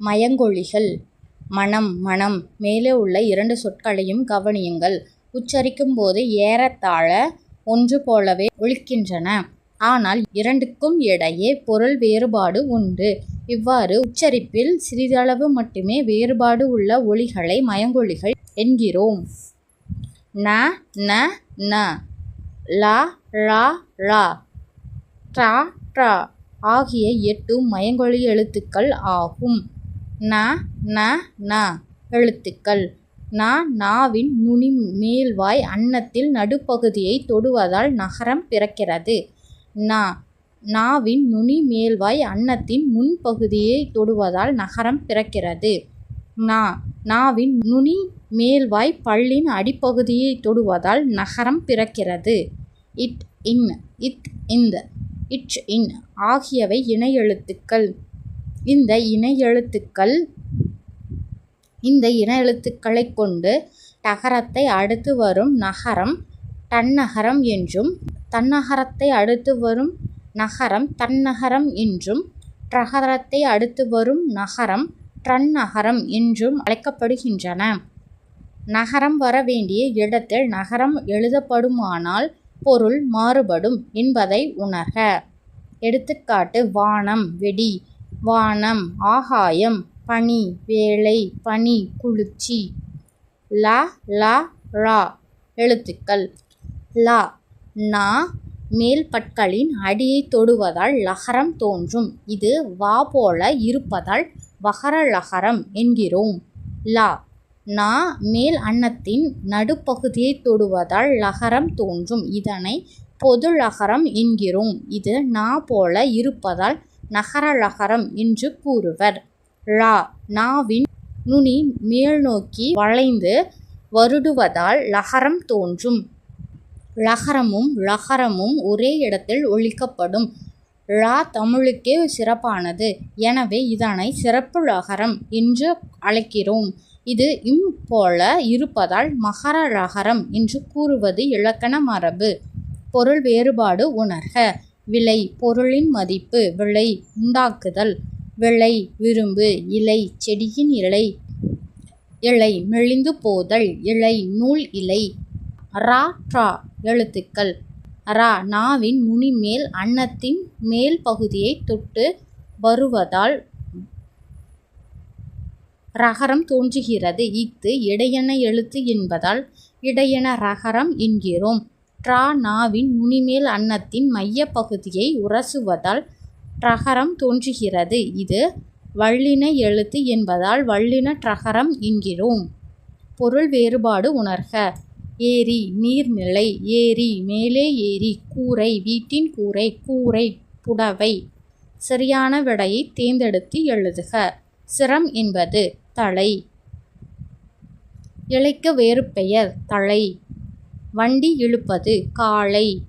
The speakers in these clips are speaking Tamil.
மயங்கொலிகள் மணம் மணம் மேலே உள்ள இரண்டு சொற்களையும் கவனியுங்கள். உச்சரிக்கும் போது ஏறத்தாழ ஒன்று போலவே ஒழிக்கின்றன ஆனால் இரண்டுக்கும் இடையே பொருள் வேறுபாடு உண்டு. இவ்வாறு உச்சரிப்பில் சிறிதளவு மட்டுமே வேறுபாடு உள்ள ஒளிகளை மயங்கொலிகள் என்கிறோம். ந ந ந ல ழா ழ ட்ரா ட்ரா ஆகிய எட்டும் மயங்கொலி எழுத்துக்கள் ஆகும். ந ந ந எழுத்துக்கள் ந நாவின் நுனி மேல்வாய் அன்னத்தில் நடுப்பகுதியைத் தொடுவதால் நகரம் பிறக்கிறது. ந நாவின் நுனி மேல்வாய் அன்னத்தின் முன்பகுதியைத் தொடுவதால் நகரம் பிறக்கிறது. நா நாவின் நுனி மேல்வாய் பல்லின் அடிப்பகுதியைத் தொடுவதால் நகரம் பிறக்கிறது. இட் இன் இத் இந்த இட் இன் ஆகியவை இணை எழுத்துக்கள். இந்த இணை எழுத்துக்கள் இந்த இன எழுத்துக்களை கொண்டு டகரத்தை அடுத்து வரும் நகரம் தன்னகரம் என்றும் தன்னகரத்தை அடுத்து வரும் நகரம் தன்னகரம் என்றும் டகரத்தை அடுத்து வரும் நகரம் றன்னகரம் என்றும் அழைக்கப்படுகின்றன. நகரம் வர வேண்டிய இடத்தில் நகரம் எழுதப்படுமானால் பொருள் மாறுபடும் என்பதை உணர்க. எடுத்துக்காட்டு வானம் வெடி வானம் ஆகாயம் பனி வேலை பனி குளிர்ச்சி. ல ல ழ எழுத்துக்கள் ல நா மேல் பற்களின் அடியைத் தொடுவதால் லகரம் தோன்றும். இது வா போல இருப்பதால் வகர லகரம் என்கிறோம். ல நா மேல் அன்னத்தின் நடுப்பகுதியைத் தொடுவதால் லகரம் தோன்றும். இதனை பொது லகரம் என்கிறோம். இது நா போல இருப்பதால் நகரழகரம் என்று கூறுவர். ழா நாவின் நுனி மேல்நோக்கி வளைந்து வருடுவதால் லகரம் தோன்றும். லகரமும் லகரமும் ஒரே இடத்தில் ஒழிக்கப்படும் ழா தமிழுக்கே சிறப்பானது. எனவே இதனை சிறப்பு லகரம் என்று அழைக்கிறோம். இது இம் போல இருப்பதால் மகர ழகரம் என்று கூறுவது இலக்கண மரபு. பொருள் வேறுபாடு உணர்க. விலை பொருளின் மதிப்பு விளை உண்டாக்குதல் விளை விரும்பு இலை செடியின் இலை இலை மெலிந்து போதல் இலை நூல் இலை ரா ட்ரா எழுத்துக்கள் ரா நாவின் நுனி மேல் மேல் பகுதியைத் தொட்டு வருவதால் ரகரம் தோன்றுகிறது. இஃது இடையென எழுத்து என்பதால் இடையென ரகரம் என்கிறோம். ட்ரா நாவின் நுனிமேல் அன்னத்தின் மையப் பகுதியை உரசுவதால் ட்ரகரம் தோன்றுகிறது. இது வல்லின எழுத்து என்பதால் வல்லின ட்ரகரம் என்கிறோம். பொருள் வேறுபாடு உணர்க. ஏரி நீர்நிலை ஏரி மேலே ஏரி கூரை வீட்டின் கூரை கூரை புடவை. சரியான விடையை தேர்ந்தெடுத்து எழுதுக. சிரம் என்பது தலை. இலைக்கு வேறு பெயர் தழை. வண்டி இழுப்பது காளை.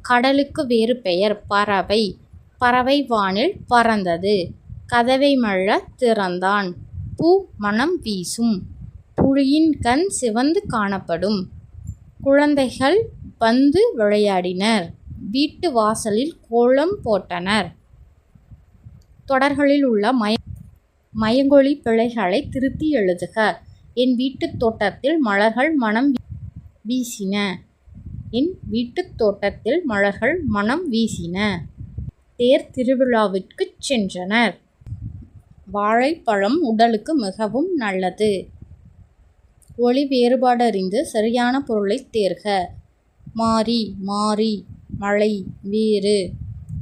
கடலுக்கு வேறு பெயர் பறவை. பறவை வானில் பறந்தது. கதவை மழ திறந்தான். பூ மணம் வீசும். புலியின் கண் சிவந்து காணப்படும். குழந்தைகள் பந்து விளையாடினர். வீட்டு வாசலில் கோலம் போட்டனர். தொடர்களில் உள்ள மயங்கொலிப் பிழைகளைத் திருத்தி எழுதுக. என் வீட்டுத் தோட்டத்தில் மலர்கள் மனம் வீசின. என் வீட்டுத் தோட்டத்தில் மலர்கள் மனம் வீசின. தேர் திருவிழாவிற்குச் சென்றனர். வாழைப்பழம் உடலுக்கு மிகவும் நல்லது. ஒளி வேறுபாடு அறிந்து சரியான பொருளைத் தேர்க. மாறி மாறி மழை வேறு.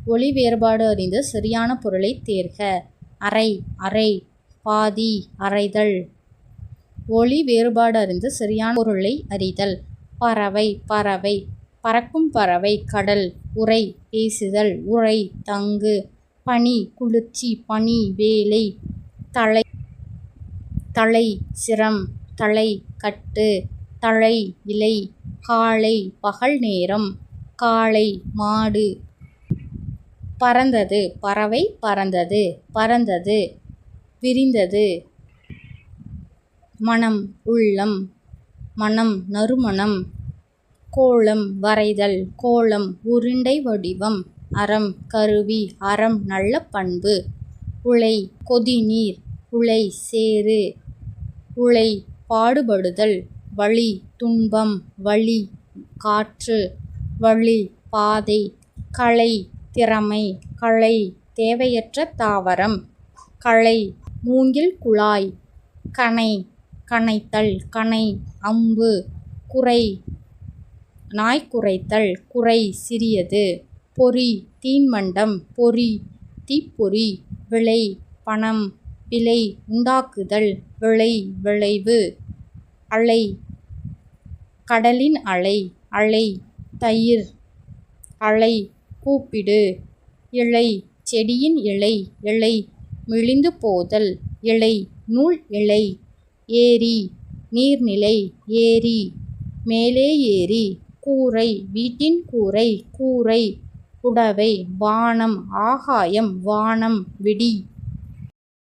ஒளி வேறுபாடு அறிந்து சரியான பொருளை தேர்க. அறை அறை பாதி அரைதல். வேறுபாடு அறிந்து சரியான பொருளை அறிதல். பறவை பறவை பறக்கும் பறவை கடல். உரை பேசுதல் உரை தங்கு. பனி குளிர்ச்சி பனி வேலை. தலை தலை சிரம் தலை கட்டு. தழை இலை. காலை பகல் நேரம். காளை மாடு. பறந்தது பறவை பறந்தது பறந்தது விரிந்தது. மனம் உள்ளம் மணம் நறுமணம். கோலம் வரைதல் கோலம் உருண்டை வடிவம். அறம் கருவி அறம் நல்ல பண்பு. உழை கொதிநீர் உழை சேறு உழை பாடுபடுதல் வழி துன்பம் வழி காற்று வழி பாதை களை திறமை களை தேவையற்ற தாவரம் களை மூங்கில் குழாய் கனை கணைத்தல் கணை அம்பு குறை நாய் குறைத்தல் குறை சிறியது பொறி தீன்மண்டம் பொறி தீப்பொறி விளை பணம் விலை உண்டாக்குதல் விளை விளைவு அலை கடலின் அலை அலை தயிர் அலை கூப்பிடு இலை செடியின் இலை இலை மிழிந்து போதல் இலை நூல் இலை ஏரி நீர்நிலை ஏரி மேலே ஏரி கூரை வீட்டின் கூரை கூரை புடவை வானம் ஆகாயம் வானம் விடி.